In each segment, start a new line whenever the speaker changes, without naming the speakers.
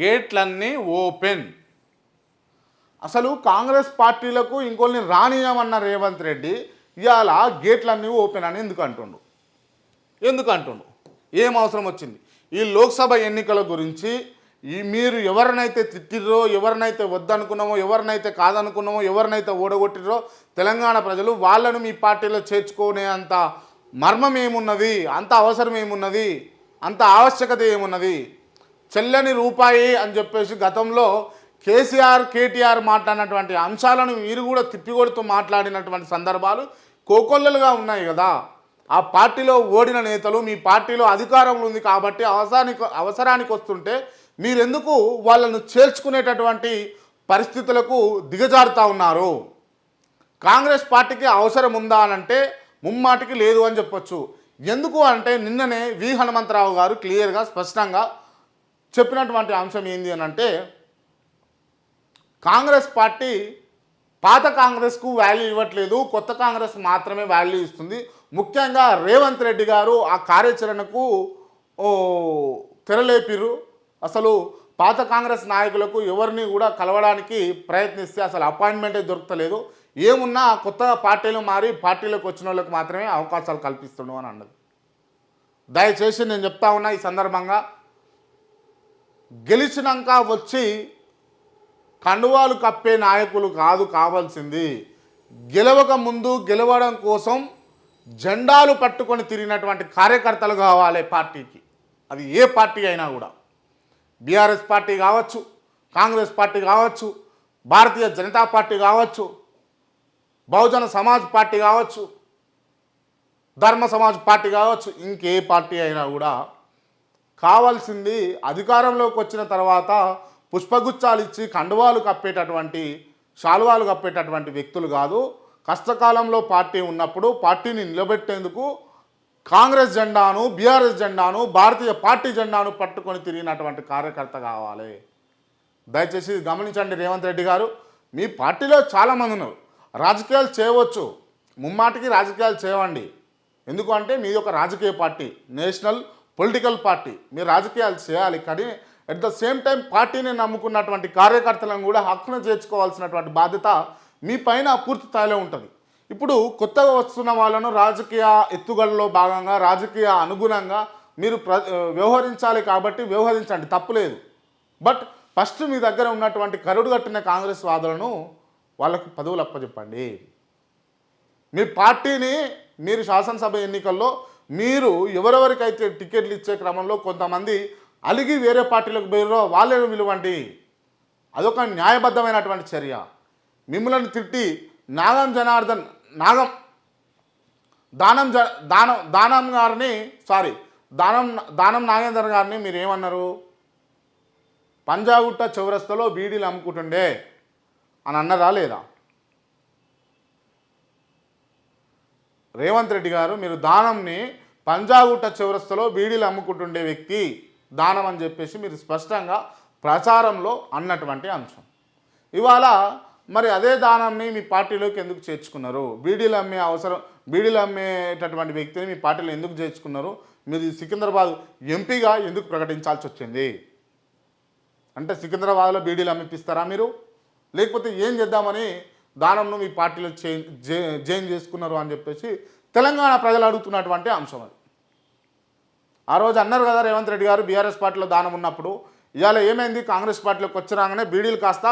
గేట్లన్నీ open. అసలు కాంగ్రెస్ పార్టీలకు ఇంకొన్ని రానియమన్న రేవంత్ రెడ్డి ఇవాళ గేట్లన్నీ ఓపెన్ అని ఎందుకు అంటుండు? ఎందుకు అంటుండు? ఏం అవసరం వచ్చింది? ఈ లోక్సభ ఎన్నికల గురించి ఈ మీరు ఎవరినైతే తిట్టిర్రో ఎవరినైతే వద్దనుకున్నామో ఎవరినైతే కాదనుకున్నామో ఎవరినైతే ఓడగొట్టిర్రో తెలంగాణ ప్రజలు వాళ్ళను మీ పార్టీలో చేర్చుకునే అంత మర్మం ఏమున్నది అంత అవసరం ఏమున్నది అంత ఆవశ్యకత ఏమున్నది? చెల్లని రూపాయి అని చెప్పేసి గతంలో కేసీఆర్ కేటీఆర్ మాట్లాడినటువంటి అంశాలను మీరు కూడా తిప్పికొడుతూ మాట్లాడినటువంటి సందర్భాలు కోకొల్లలుగా ఉన్నాయి కదా. ఆ పార్టీలో ఓడిన నేతలు మీ పార్టీలో అధికారంలో ఉంది కాబట్టి అవసరానికి అవసరానికి వస్తుంటే మీరెందుకు వాళ్ళను చేర్చుకునేటటువంటి పరిస్థితులకు దిగజారుతా ఉన్నారు? కాంగ్రెస్ పార్టీకి అవసరం ఉందా అని అంటే ముమ్మాటికి లేదు అని చెప్పొచ్చు. ఎందుకు అంటే నిన్ననే వి హనుమంతరావు గారు క్లియర్గా స్పష్టంగా చెప్పినటువంటి అంశం ఏంది అని అంటే కాంగ్రెస్ పార్టీ పాత కాంగ్రెస్కు వాల్యూ ఇవ్వట్లేదు కొత్త కాంగ్రెస్ మాత్రమే వాల్యూ ఇస్తుంది. ముఖ్యంగా రేవంత్ రెడ్డి గారు ఆ కార్యాచరణకు తెరలేపిరు అసలు పాత కాంగ్రెస్ నాయకులకు ఎవరిని కూడా కలవడానికి ప్రయత్నిస్తే అసలు అపాయింట్మెంటే దొరకలేదు. ఏమున్నా కొత్త పార్టీలు మారి పార్టీలోకి వచ్చిన వాళ్ళకి మాత్రమే అవకాశాలు కల్పిస్తుండు అని అన్నది. దయచేసి నేను చెప్తా ఉన్నా ఈ సందర్భంగా. గెలిచినాక వచ్చి కండువాలు కప్పే నాయకులు కాదు కావాల్సింది. గెలవక ముందు గెలవడం కోసం జెండాలు పట్టుకొని తిరిగినటువంటి కార్యకర్తలు కావాలి పార్టీకి. అది ఏ పార్టీ అయినా కూడా. బీఆర్ఎస్ పార్టీ కావచ్చు కాంగ్రెస్ పార్టీ కావచ్చు భారతీయ జనతా పార్టీ కావచ్చు బహుజన సమాజ్ పార్టీ కావచ్చు ధర్మ సమాజ్ పార్టీ కావచ్చు ఇంకే పార్టీ అయినా కూడా కావాల్సింది అధికారంలోకి వచ్చిన తర్వాత పుష్పగుచ్చాలు ఇచ్చి కండువాలు కప్పేటటువంటి శాలువాలు కప్పేటటువంటి వ్యక్తులు కాదు. కష్టకాలంలో పార్టీ ఉన్నప్పుడు పార్టీని నిలబెట్టేందుకు కాంగ్రెస్ జెండాను బీఆర్ఎస్ జెండాను భారతీయ పార్టీ జెండాను పట్టుకొని తిరిగినటువంటి కార్యకర్త కావాలి. దయచేసి గమనించండి రేవంత్ రెడ్డి గారు మీ పార్టీలో చాలామంది ఉన్నారు. రాజకీయాలు చేయవచ్చు. ముమ్మాటికి రాజకీయాలు చేయండి ఎందుకంటే మీది ఒక రాజకీయ పార్టీ నేషనల్ పొలిటికల్ పార్టీ. మీరు రాజకీయాలు చేయాలి కానీ అట్ ద సేమ్ టైం పార్టీని నమ్ముకున్నటువంటి కార్యకర్తలను కూడా హక్కును చేర్చుకోవాల్సినటువంటి బాధ్యత మీ పైన పూర్తి స్థాయిలో ఉంటుంది. ఇప్పుడు కొత్తగా వస్తున్న వాళ్ళను రాజకీయ ఎత్తుగడలో భాగంగా రాజకీయ అనుగుణంగా మీరు ప్ర వ్యవహరించాలి కాబట్టి వ్యవహరించండి. తప్పులేదు బట్ ఫస్ట్ మీ దగ్గర ఉన్నటువంటి కరుడు కట్టిన కాంగ్రెస్ వాదులను వాళ్ళకు పదవులు అప్పచెప్పండి మీ పార్టీని మీరు శాసనసభ ఎన్నికల్లో మీరు ఎవరెవరికైతే టికెట్లు ఇచ్చే క్రమంలో కొంతమంది అలిగి వేరే పార్టీలకు పోయారో వాళ్ళని విలువండి అదొక న్యాయబద్ధమైనటువంటి చర్య. మిమ్మల్ని తిట్టి నాగం జనార్దన్ నాగం దానం జ దానం దానం గారిని సారీ దానం దానం నాగేందర్ గారిని మీరు ఏమన్నారు పంజాగుట్ట చౌరస్తలో బీడీలు అమ్ముకుంటుండే అని అన్నదా లేదా? రేవంత్ రెడ్డి గారు మీరు దానంని పంజాగుట్ట చివరస్తలో బీడీలు అమ్ముకుంటుండే వ్యక్తి దానం అని చెప్పేసి మీరు స్పష్టంగా ప్రచారంలో అన్నటువంటి అంశం. ఇవాళ మరి అదే దానాన్ని మీ పార్టీలోకి ఎందుకు చేర్చుకున్నారు? బీడీలు అమ్మే అవసరం బీడీలు అమ్మేటటువంటి వ్యక్తిని మీ పార్టీలో ఎందుకు చేర్చుకున్నారు? మీరు సికింద్రాబాద్ ఎంపీగా ఎందుకు ప్రకటించాల్సి వచ్చింది? అంటే సికింద్రాబాద్లో బీడీలు అమ్మిపిస్తారా మీరు? లేకపోతే ఏం చేద్దామని దానంను మీ పార్టీలో చే జే- చేసుకున్నారు అని చెప్పేసి తెలంగాణ ప్రజలు అడుగుతున్నటువంటి అంశం అది. ఆ రోజు అన్నారు కదా రేవంత్ రెడ్డి గారు బీఆర్ఎస్ పార్టీలో దానం ఉన్నప్పుడు ఇవాళ ఏమైంది? కాంగ్రెస్ పార్టీలోకి వచ్చిరాగానే బీడీలు కాస్త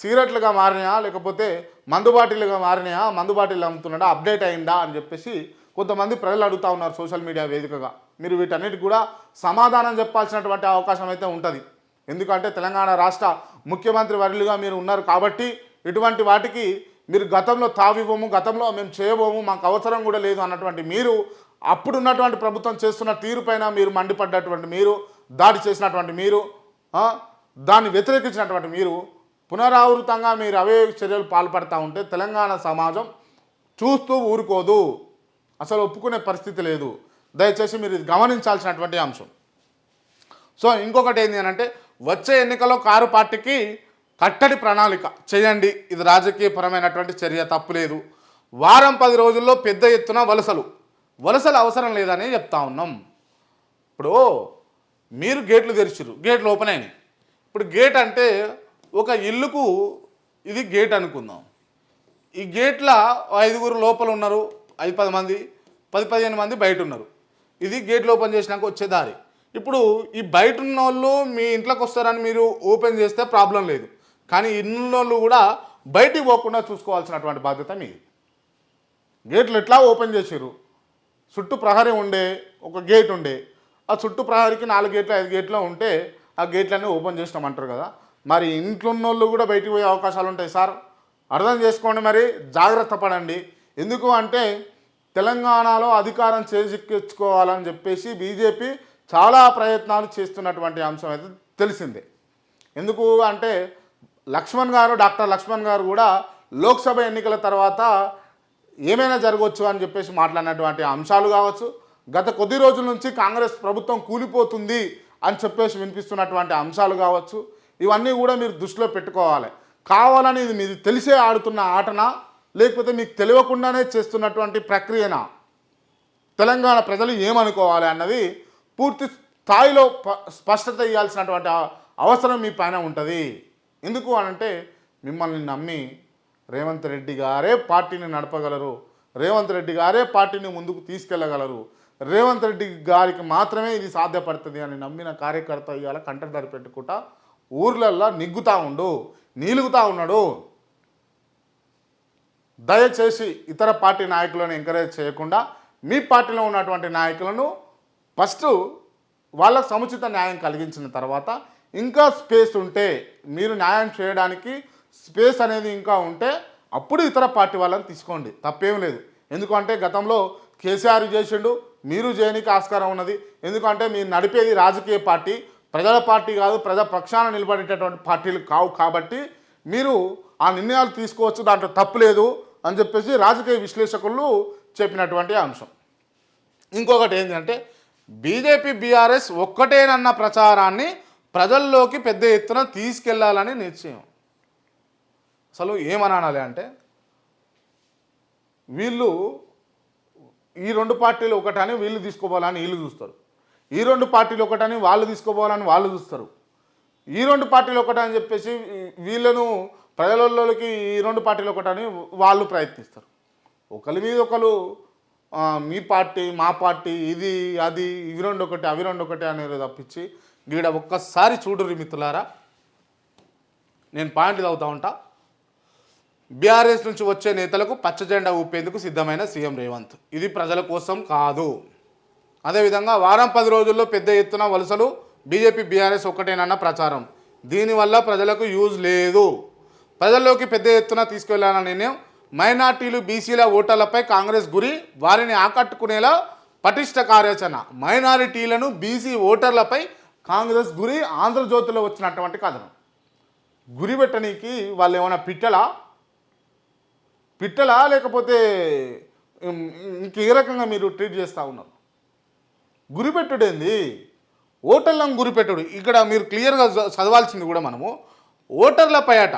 సిగరెట్లుగా మారినాయా? లేకపోతే మందు బాటిల్గా మారినాయా? మందు బాటిల్ అమ్ముతున్నాడా? అప్డేట్ అయిందా? అని చెప్పేసి కొంతమంది ప్రజలు అడుగుతా ఉన్నారు సోషల్ మీడియా వేదికగా. మీరు వీటన్నిటికి కూడా సమాధానం చెప్పాల్సినటువంటి అవకాశం అయితే ఉంటుంది. ఎందుకంటే తెలంగాణ రాష్ట్ర ముఖ్యమంత్రి వర్యులుగా మీరు ఉన్నారు కాబట్టి ఇటువంటి వాటికి మీరు గతంలో తావివ్వము గతంలో మేము చేయబోము మాకు అవసరం కూడా లేదు అన్నటువంటి మీరు అప్పుడు ఉన్నటువంటి ప్రభుత్వం చేస్తున్న తీరుపైన మీరు మండిపడ్డటువంటి మీరు దాడి చేసినటువంటి మీరు దాన్ని వ్యతిరేకించినటువంటి మీరు పునరావృతంగా మీరు అవే చర్యలు పాల్పడతా ఉంటే తెలంగాణ సమాజం చూస్తూ ఊరుకోదు. అసలు ఒప్పుకునే పరిస్థితి లేదు. దయచేసి మీరు ఇది గమనించాల్సినటువంటి అంశం. సో ఇంకొకటి ఏంటి అని అంటే వచ్చే ఎన్నికల్లో కారు పార్టీకి కట్టడి ప్రణాళిక. చేయండి. ఇది రాజకీయపరమైనటువంటి చర్య తప్పులేదు వారం పది రోజుల్లో పెద్ద ఎత్తున వలసలు. వలసలు అవసరం లేదని చెప్తా ఉన్నాం. ఇప్పుడు మీరు గేట్లు తెరిచిరు గేట్లు ఓపెన్ అయినాయి. ఇప్పుడు గేట్ అంటే ఒక ఇల్లుకు ఇది గేట్ అనుకుందాం. ఈ గేట్ల ఐదుగురు లోపల ఉన్నారు. ఐదు పది మంది పది పదిహేను మంది బయట ఉన్నారు. ఇది గేట్లు ఓపెన్ చేసినాక వచ్చే దారి. ఇప్పుడు ఈ బయట ఉన్న వాళ్ళు మీ ఇంట్లోకి వస్తారని మీరు ఓపెన్ చేస్తే ప్రాబ్లం లేదు. కానీ ఇన్నోళ్ళు కూడా బయటికి పోకుండా చూసుకోవాల్సినటువంటి బాధ్యత మీది. గేట్లు ఎట్లా ఓపెన్ చేసారు చుట్టూ ప్రహరీ ఉండే ఒక గేట్ ఉండే. ఆ చుట్టూ ప్రహరీకి నాలుగు గేట్లు ఐదు గేట్లు ఉంటే ఆ గేట్లన్నీ ఓపెన్ చేసినామంటారు కదా. మరి ఇంట్లో ఉన్న వాళ్ళు కూడా బయటికి పోయే అవకాశాలు ఉంటాయి సార్. అర్థం చేసుకోండి మరి జాగ్రత్త పడండి. ఎందుకు అంటే తెలంగాణలో అధికారం చేజిక్కించుకోవాలని చెప్పేసి బీజేపీ చాలా ప్రయత్నాలు చేస్తున్నటువంటి అంశం అయితే తెలిసిందే. ఎందుకు అంటే లక్ష్మణ్ గారు డాక్టర్ లక్ష్మణ్ గారు కూడా లోక్సభ ఎన్నికల తర్వాత ఏమైనా జరగవచ్చు అని చెప్పేసి మాట్లాడినటువంటి అంశాలు కావచ్చు. గత కొద్ది రోజుల నుంచి కాంగ్రెస్ ప్రభుత్వం కూలిపోతుంది అని చెప్పేసి వినిపిస్తున్నటువంటి అంశాలు కావచ్చు. ఇవన్నీ కూడా మీరు దృష్టిలో పెట్టుకోవాలి. కావాలని ఇది మీరు తెలిసే ఆడుతున్న ఆటనా లేకపోతే మీకు తెలియకుండానే చేస్తున్నటువంటి ప్రక్రియనా తెలంగాణ ప్రజలు ఏమనుకోవాలి అన్నది పూర్తి స్థాయిలో స్పష్టత ఇవ్వాల్సినటువంటి అవసరం మీ పైన ఉంటుంది. ఎందుకు అనంటే మిమ్మల్ని నమ్మి రేవంత్ రెడ్డి గారే పార్టీని నడపగలరు రేవంత్ రెడ్డి గారే పార్టీని ముందుకు తీసుకెళ్ళగలరు రేవంత్ రెడ్డి గారికి మాత్రమే ఇది సాధ్యపడుతుంది అని నమ్మిన కార్యకర్త ఇవాళ కంటదారి పెట్టుకుంటా ఊర్లల్లో నిగ్గుతా ఉండు నీలుగుతా ఉన్నాడు. దయచేసి ఇతర పార్టీ నాయకులను ఎంకరేజ్ చేయకుండా మీ పార్టీలో ఉన్నటువంటి నాయకులను ఫస్ట్ వాళ్ళకు సముచిత న్యాయం కలిగించిన తర్వాత ఇంకా స్పేస్ ఉంటే మీరు న్యాయం చేయడానికి స్పేస్ అనేది ఇంకా ఉంటే అప్పుడు ఇతర పార్టీ వాళ్ళని తీసుకోండి. తప్పేం లేదు. ఎందుకంటే గతంలో కేసీఆర్ చేసిండు మీరు చేయనికి ఆస్కారం ఉన్నది. ఎందుకంటే మీరు నడిపేది రాజకీయ పార్టీ ప్రజల పార్టీ కాదు ప్రజా పక్షాన నిలబడేటటువంటి పార్టీలు కావు కాబట్టి మీరు ఆ నిర్ణయాలు తీసుకోవచ్చు. దాంట్లో తప్పు లేదు అని చెప్పేసి రాజకీయ విశ్లేషకులు చెప్పినటువంటి అంశం. ఇంకొకటి ఏంటంటే బీజేపీ బీఆర్ఎస్ ఒక్కటేనన్న ప్రచారాన్ని ప్రజల్లోకి పెద్ద ఎత్తున తీసుకెళ్ళాలని నిశ్చయం. అసలు ఏమనాలి అంటే వీళ్ళు ఈ రెండు పార్టీలు ఒకటని వీళ్ళు తీసుకోపోవాలని వీళ్ళు చూస్తారు. ఈ రెండు పార్టీలు ఒకటని వాళ్ళు తీసుకోపోవాలని వాళ్ళు చూస్తారు. ఈ రెండు పార్టీలు ఒకటని చెప్పేసి వీళ్ళను ప్రజలలోకి ఈ రెండు పార్టీలు ఒకటని వాళ్ళు ప్రయత్నిస్తారు. ఒకరి మీద ఒకరు మీ పార్టీ మా పార్టీ ఇది అది ఇవి రెండు ఒకటి అవి రెండు ఒకటి అనేది తప్పించి గీడ ఒక్కసారి చూడుర్రి మిత్రులారా. నేను పాయింట్ చదువుతా ఉంటా. బీఆర్ఎస్ నుంచి వచ్చే నేతలకు పచ్చ జెండా ఊపేందుకు సిద్ధమైన సీఎం రేవంత్. ఇది ప్రజల కోసం కాదు. అదేవిధంగా వారం పది రోజుల్లో పెద్ద ఎత్తున వలసలు బీజేపీ బీఆర్ఎస్ ఒకటేనన్న ప్రచారం. దీనివల్ల ప్రజలకు యూజ్ లేదు. ప్రజల్లోకి పెద్ద ఎత్తున తీసుకెళ్ళాలన్న నిర్ణయం మైనార్టీలు బీసీల ఓటర్లపై కాంగ్రెస్ గురి వారిని ఆకట్టుకునేలా పటిష్ట కార్యాచరణ. మైనారిటీలను బీసీ ఓటర్లపై కాంగ్రెస్ గురి ఆంధ్రజ్యోతిలో వచ్చినటువంటి కథనం. గురి పెట్టనీకి వాళ్ళు ఏమైనా పిట్టలా? పిట్టలా లేకపోతే ఇంక ఏ రకంగా మీరు ట్రీట్ చేస్తూ ఉన్నారు? గురిపెట్టుడేంది ఓటర్లను గురిపెట్టుడు ఇక్కడ మీరు క్లియర్గా చదవాల్సింది కూడా మనము ఓటర్లపై అట.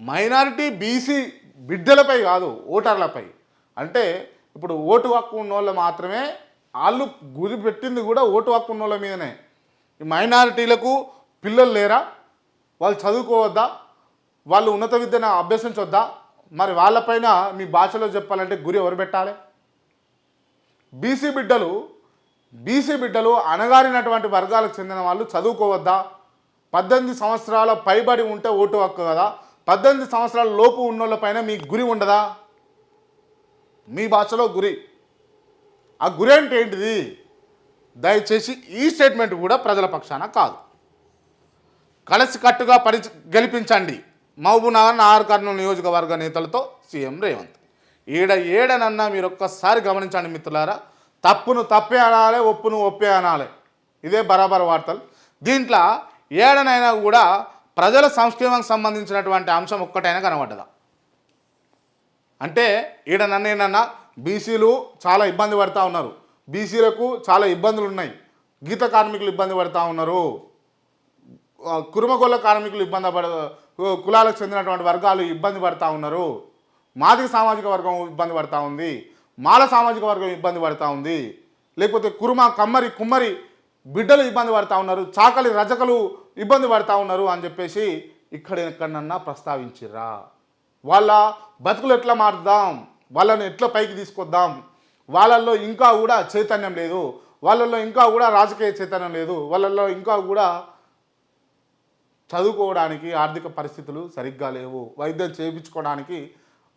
మైనారిటీ బీసీ బిడ్డలపై కాదు ఓటర్లపై. అంటే ఇప్పుడు ఓటు హక్కు ఉన్నోళ్ళు మాత్రమే వాళ్ళు గురి పెట్టింది కూడా ఓటు హక్కు ఉన్నోళ్ళ వాళ్ళ మీదనే. ఈ మైనారిటీలకు పిల్లలు లేరా? వాళ్ళు చదువుకోవద్దా? వాళ్ళు ఉన్నత విద్యను అభ్యసించొద్దా? మరి వాళ్ళపైన మీ భాషలో చెప్పాలంటే గురి ఎవరు పెట్టాలి? బీసీ బిడ్డలు బీసీ బిడ్డలు అణగారినటువంటి వర్గాలకు చెందిన వాళ్ళు చదువుకోవద్దా? పద్దెనిమిది సంవత్సరాల పైబడి ఉంటే ఓటు హక్కు కదా? పద్దెనిమిది సంవత్సరాల లోపు ఉన్నోళ్ళపైన మీ గురి ఉండదా? మీ భాషలో గురి. ఆ గురి అంటే ఏంటిది? దయచేసి ఈ స్టేట్మెంట్ కూడా ప్రజల పక్షాన కాదు. కలిసికట్టుగా పరి గెలిపించండి. మహబూబ్నగర్ నాగర్ నియోజకవర్గ నేతలతో సీఎం రేవంత్. ఏడ ఏడనన్నా మీరు ఒక్కసారి గమనించండి మిత్రులారా. తప్పును తప్పే అనాలి ఒప్పును ఒప్పే అనాలి. ఇదే బరాబర్ వార్తలు. దీంట్లో ఏడనైనా కూడా ప్రజల సంక్షేమానికి సంబంధించినటువంటి అంశం ఒక్కటైనా కనబడ్డదా? అంటే ఈడ నన్ను ఏంటన్నా బీసీలు చాలా ఇబ్బంది పడుతూ ఉన్నారు. బీసీలకు చాలా ఇబ్బందులు ఉన్నాయి. గీత కార్మికులు ఇబ్బంది పడుతూ ఉన్నారు. కురుమగొల్ల కార్మికులు ఇబ్బంది పడ కులాలకు చెందినటువంటి వర్గాలు ఇబ్బంది పడుతూ ఉన్నారు. మాదిక సామాజిక వర్గం ఇబ్బంది పడుతూ ఉంది. మాల సామాజిక వర్గం ఇబ్బంది పడుతూ ఉంది. లేకపోతే కురుమ కమ్మరి కుమ్మరి బిడ్డలు ఇబ్బంది పడుతూ ఉన్నారు. చాకలి రజకలు ఇబ్బంది పడతా ఉన్నారు అని చెప్పేసి ఇక్కడ ఎక్కడన్నా ప్రస్తావించిర్రా. వాళ్ళ బతుకులు ఎట్లా మారుద్దాం? వాళ్ళని ఎట్లా పైకి తీసుకొద్దాం? వాళ్ళల్లో ఇంకా కూడా చైతన్యం లేదు వాళ్ళల్లో ఇంకా కూడా రాజకీయ చైతన్యం లేదు వాళ్ళల్లో ఇంకా కూడా చదువుకోవడానికి ఆర్థిక పరిస్థితులు సరిగ్గా లేవు వైద్యం చేయించుకోవడానికి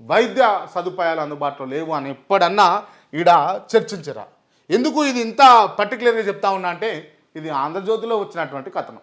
వైద్య సదుపాయాలు అందుబాటులో లేవు అని ఎప్పుడన్నా ఈడ చర్చించరా? ఎందుకు ఇది ఇంత పర్టికులర్గా చెప్తా ఉన్నా అంటే ఇది ఆంధ్రజ్యోతిలో వచ్చినటువంటి కథనం.